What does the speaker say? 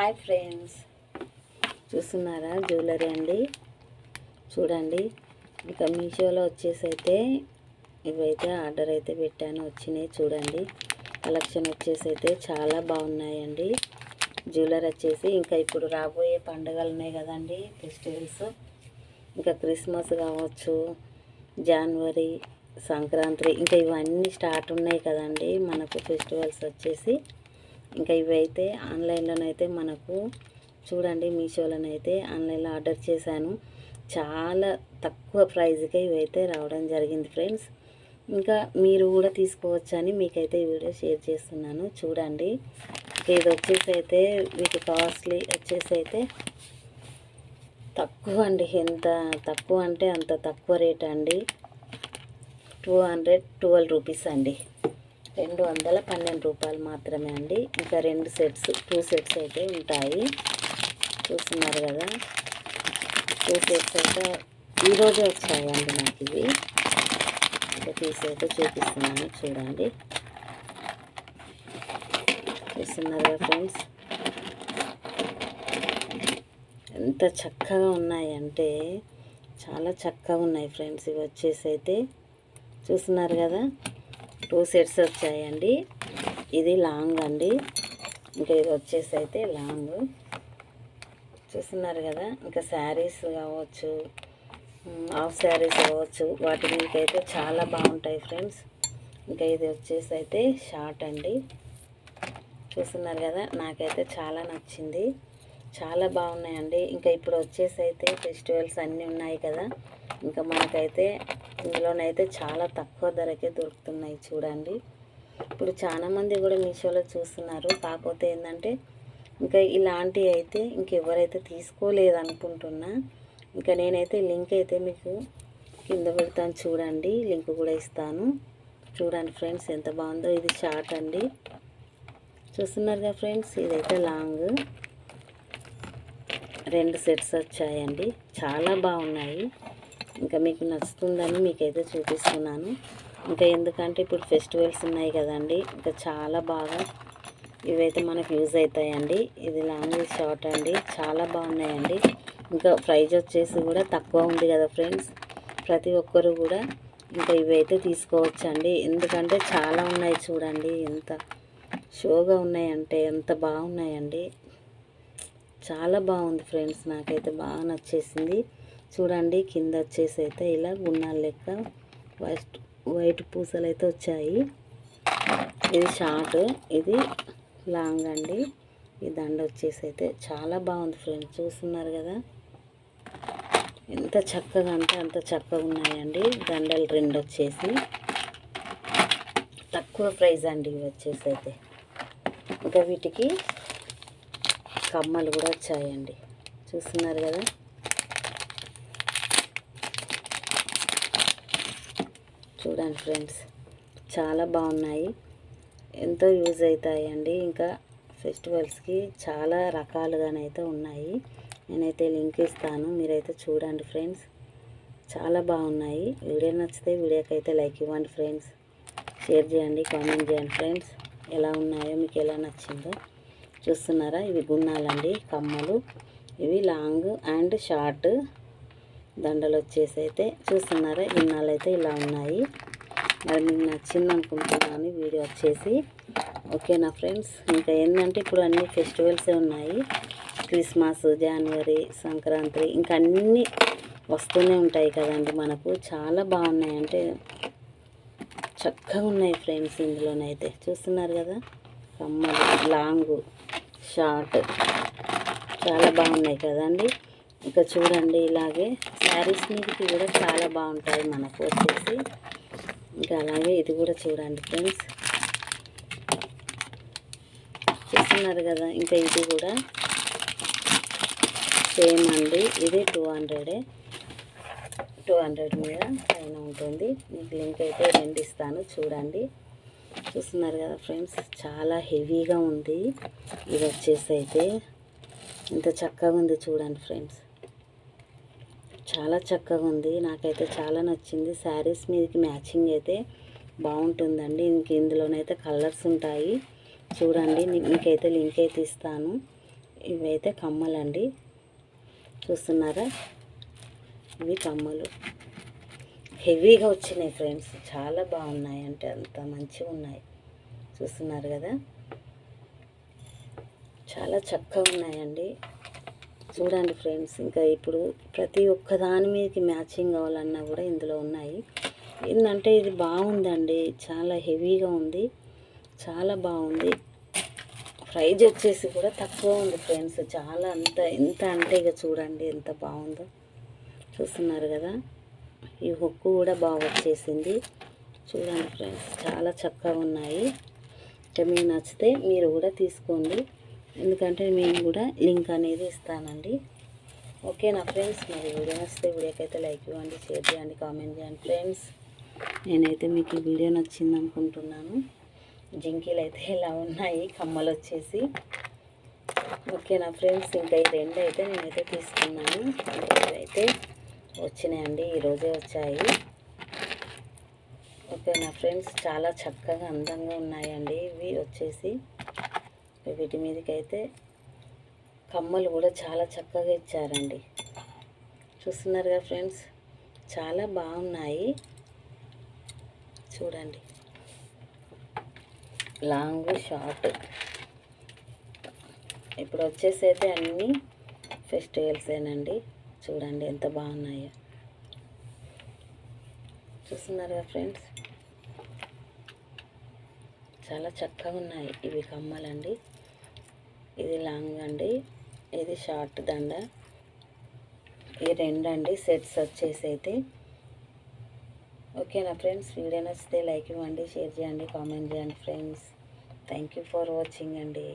Hi friends. చూస్తున్నారా? Jewellery అండి. చూడండి. ఇక మీషోలో వచ్చేసి అయితే ఇవైతే ఆర్డర్ అయితే పెట్టాను. వచ్చినాయి చూడండి. కలెక్షన్ వచ్చేసి అయితే చాలా బాగున్నాయండి. జ్యువెలరీ వచ్చేసి ఇంకా ఇప్పుడు రాబోయే పండుగలు ఉన్నాయి కదండి ఫెస్టివల్స్. ఇంకా క్రిస్మస్ కావచ్చు జనవరి సంక్రాంతి ఇంకా ఇవన్నీ స్టార్ట్ ఉన్నాయి కదండి. మనకు ఫెస్టివల్స్ వచ్చేసి ఇంకా ఇవైతే ఆన్లైన్లోనైతే మనకు చూడండి మీషోలోనైతే ఆన్లైన్లో ఆర్డర్ చేశాను. చాలా తక్కువ ప్రైజ్కే ఇవైతే రావడం జరిగింది ఫ్రెండ్స్. ఇంకా మీరు కూడా తీసుకోవచ్చని మీకైతే ఈ వీడియో షేర్ చేస్తున్నాను. చూడండి. ఇది వచ్చేసి అయితే వీటి కాస్ట్లీ వచ్చేసి అయితే తక్కువ అండి. ఎంత తక్కువ అంటే అంత తక్కువ రేట్ అండి. టూ హండ్రెడ్ ట్వెల్వ్ రూపీస్ అండి. రెండు వందల పన్నెండు రూపాయలు మాత్రమే అండి. ఇంకా రెండు సెట్స్ టూ సెట్స్ అయితే ఉంటాయి. చూస్తున్నారు కదా. టూ సెట్స్ అయితే ఈరోజే వచ్చాయండి నాకు ఇవి. ఇంకా తీసి అయితే చూపిస్తున్నాను చూడండి. చూస్తున్నారు కదా ఫ్రెండ్స్. ఎంత చక్కగా ఉన్నాయంటే చాలా చక్కగా ఉన్నాయి ఫ్రెండ్స్ ఇవి వచ్చేసి అయితే. చూస్తున్నారు కదా. టూ సెట్స్ వచ్చాయండి. ఇది లాంగ్ అండి. ఇంకా ఇది వచ్చేసి అయితే లాంగ్. చూస్తున్నారు కదా ఇంకా శారీస్ కావచ్చు హాఫ్ శారీస్ కావచ్చు వాటి మీదకైతే చాలా బాగుంటాయి ఫ్రెండ్స్. ఇంకా ఇది వచ్చేసి అయితే షార్ట్ అండి. చూస్తున్నారు కదా నాకైతే చాలా నచ్చింది. చాలా బాగున్నాయండి. ఇంకా ఇప్పుడు వచ్చేసి అయితే ఫెస్టివల్స్ అన్నీ ఉన్నాయి కదా. ఇంకా మనకైతే ఇందులోనైతే చాలా తక్కువ ధరకే దొరుకుతున్నాయి చూడండి. ఇప్పుడు చాలామంది కూడా మీషోలో చూస్తున్నారు. కాకపోతే ఏంటంటే ఇంకా ఇలాంటివి అయితే ఇంకెవరైతే తీసుకోలేదనుకుంటున్నా ఇంకా నేనైతే లింక్ అయితే మీకు కింద పెడతాను చూడండి. లింక్ కూడా ఇస్తాను. చూడండి ఫ్రెండ్స్ ఎంత బాగుందో. ఇది షార్ట్ అండి. చూస్తున్నారుగా ఫ్రెండ్స్? ఇదైతే లాంగ్. రెండు సెట్స్ వచ్చాయండి. చాలా బాగున్నాయి. ఇంకా మీకు నచ్చుతుందని మీకైతే చూపిస్తున్నాను. ఇంకా ఎందుకంటే ఇప్పుడు ఫెస్టివల్స్ ఉన్నాయి కదండి. ఇంకా చాలా బాగా ఇవైతే మనకు యూజ్ అవుతాయండి. ఇది లాంగ్ షార్ట్ అండి. చాలా బాగున్నాయండి. ఇంకా ప్రైజ్ వచ్చేసి కూడా తక్కువ ఉంది కదా ఫ్రెండ్స్. ప్రతి ఒక్కరు కూడా ఇంకా ఇవైతే తీసుకోవచ్చండి. ఎందుకంటే చాలా ఉన్నాయి చూడండి. ఎంత షోగా ఉన్నాయంటే ఎంత బాగున్నాయండి. చాలా బాగుంది ఫ్రెండ్స్. నాకైతే బాగా నచ్చేసింది. చూడండి కింద వచ్చేసి అయితే ఇలా గున్నాల లెక్క వైట్ వైట్ పూసలు అయితే వచ్చాయి. ఇది షార్ట్ ఇది లాంగ్ అండి. ఈ దండ వచ్చేసి అయితే చాలా బాగుంది ఫ్రెండ్స్. చూస్తున్నారు కదా? ఎంత చక్కగా అంటే అంత చక్కగా ఉన్నాయండి. దండలు రెండు వచ్చేసి. తక్కువ ప్రైస్ అండి ఇవి వచ్చేసి అయితే. ఇంకా వీటికి కమ్మలు కూడా వచ్చాయండి. చూస్తున్నారు కదా? చూడండి ఫ్రెండ్స్ చాలా బాగున్నాయి. ఎంతో యూజ్ అవుతాయండి. ఇంకా ఫెస్టివల్స్కి చాలా రకాలుగానైతే ఉన్నాయి. నేనైతే లింక్ ఇస్తాను మీరైతే చూడండి ఫ్రెండ్స్. చాలా బాగున్నాయి. వీడియో నచ్చితే వీడియోకి అయితే లైక్ ఇవ్వండి ఫ్రెండ్స్. షేర్ చేయండి కామెంట్ చేయండి ఫ్రెండ్స్. ఎలా ఉన్నాయో మీకు ఎలా నచ్చిందో. చూస్తున్నారా? ఇవి గున్నాలండి కమ్మలు. ఇవి లాంగ్ అండ్ షార్ట్ దండలు వచ్చేసి అయితే చూస్తున్నారా? గున్నాలు అయితే ఇలా ఉన్నాయి. మరి మీకు నచ్చింది అనుకుంటున్నాను వీడియో వచ్చేసి. ఓకేనా ఫ్రెండ్స్? ఇంకా ఏంటంటే ఇప్పుడు అన్ని ఫెస్టివల్సే ఉన్నాయి. క్రిస్మస్ జనవరి సంక్రాంతి ఇంకా అన్నీ వస్తూనే ఉంటాయి కదండి మనకు. చాలా బాగున్నాయి. అంటే చక్కగా ఉన్నాయి ఫ్రెండ్స్ ఇందులోనైతే. చూస్తున్నారు కదా? కమ్మలు లాంగు. షార్ట్. చాలా బాగున్నాయి కదండి. ఇంకా చూడండి ఇలాగే శారీస్ మీదకి కూడా చాలా బాగుంటాయి మనకు వచ్చేసి. ఇంకా అలాగే ఇది కూడా చూడండి ఫ్రెండ్స్. చూస్తున్నారు కదా ఇంకా ఇది కూడా సేమ్ అండి. ఇది టూ హండ్రెడే. టూ హండ్రెడ్ మీద పైన ఉంటుంది. మీకు లింక్ అయితే రెండు ఇస్తాను చూడండి. చూస్తున్నారు కదా ఫ్రెండ్స్ చాలా హెవీగా ఉంది. ఇది వచ్చేసి అయితే ఇంత చక్కగా ఉంది చూడండి ఫ్రెండ్స్. చాలా చక్కగా ఉంది. నాకైతే చాలా నచ్చింది. శారీస్ మీదకి మ్యాచింగ్ అయితే బాగుంటుందండి. ఇంక ఇందులోనైతే కలర్స్ ఉంటాయి. చూడండి మీకైతే లింక్ అయితే ఇస్తాను. ఇవైతే కమ్మలండి. చూస్తున్నారా? ఇవి కమ్మలు. హెవీగా వచ్చినాయి ఫ్రెండ్స్. చాలా బాగున్నాయి అంటే అంత మంచిగా ఉన్నాయి. చూస్తున్నారు కదా? చాలా చక్కగా ఉన్నాయండి. చూడండి ఫ్రెండ్స్ ఇంకా ఇప్పుడు ప్రతి ఒక్క దాని మీదకి మ్యాచింగ్ కావాలన్నా కూడా ఇందులో ఉన్నాయి. ఏంటంటే ఇది బాగుందండి. చాలా హెవీగా ఉంది. చాలా బాగుంది. ప్రైజ్ వచ్చేసి కూడా తక్కువ ఉంది ఫ్రెండ్స్. చాలా అంత ఎంత అంటే ఇక చూడండి ఎంత బాగుందో. చూస్తున్నారు కదా? ఈ హుక్కు కూడా బాగా వచ్చేసింది. చూడండి ఫ్రెండ్స్ చాలా చక్కగా ఉన్నాయి. ఇంకా మీకు నచ్చితే మీరు కూడా తీసుకోండి. ఎందుకంటే మేము కూడా లింక్ అనేది ఇస్తానండి. ఓకే నా ఫ్రెండ్స్? మరి వీడియో నచ్చితే వీడియోకైతే లైక్ ఇవ్వండి షేర్ చేయండి కామెంట్ చేయండి ఫ్రెండ్స్. నేనైతే మీకు ఈ వీడియో నచ్చింది అనుకుంటున్నాను. జింకీలు అయితే ఇలా ఉన్నాయి కమ్మలు వచ్చేసి. ఓకే నా ఫ్రెండ్స్? ఇంకా ఈ రెండు అయితే నేనైతే తీసుకున్నాను. అయితే వచ్చినాయండి ఈరోజే వచ్చాయి. ఓకే నా ఫ్రెండ్స్ చాలా చక్కగా అందంగా ఉన్నాయండి. ఇవి వచ్చేసి వీటి మీదకి అయితే కమ్మలు కూడా చాలా చక్కగా ఇచ్చారండి. చూస్తున్నారుగా ఫ్రెండ్స్ చాలా బాగున్నాయి. చూడండి. Long short. ఇప్పుడు వచ్చేసి అయితే అన్నీ ఫెస్టివల్సేనండి. చూడండి ఎంత బాగున్నాయో. చూస్తున్నారుగా ఫ్రెండ్స్? చాలా చక్కగా ఉన్నాయి ఇవి కమ్మలండి. ఇది లాంగ్ అండి. ఇది షార్ట్ దండ. ఈ రెండండి సెట్స్ వచ్చేసి అయితే. ఓకేనా ఫ్రెండ్స్? వీడియో నచ్చితే లైక్ ఇవ్వండి షేర్ చేయండి కామెంట్ చేయండి friends. Thank you for watching అండి.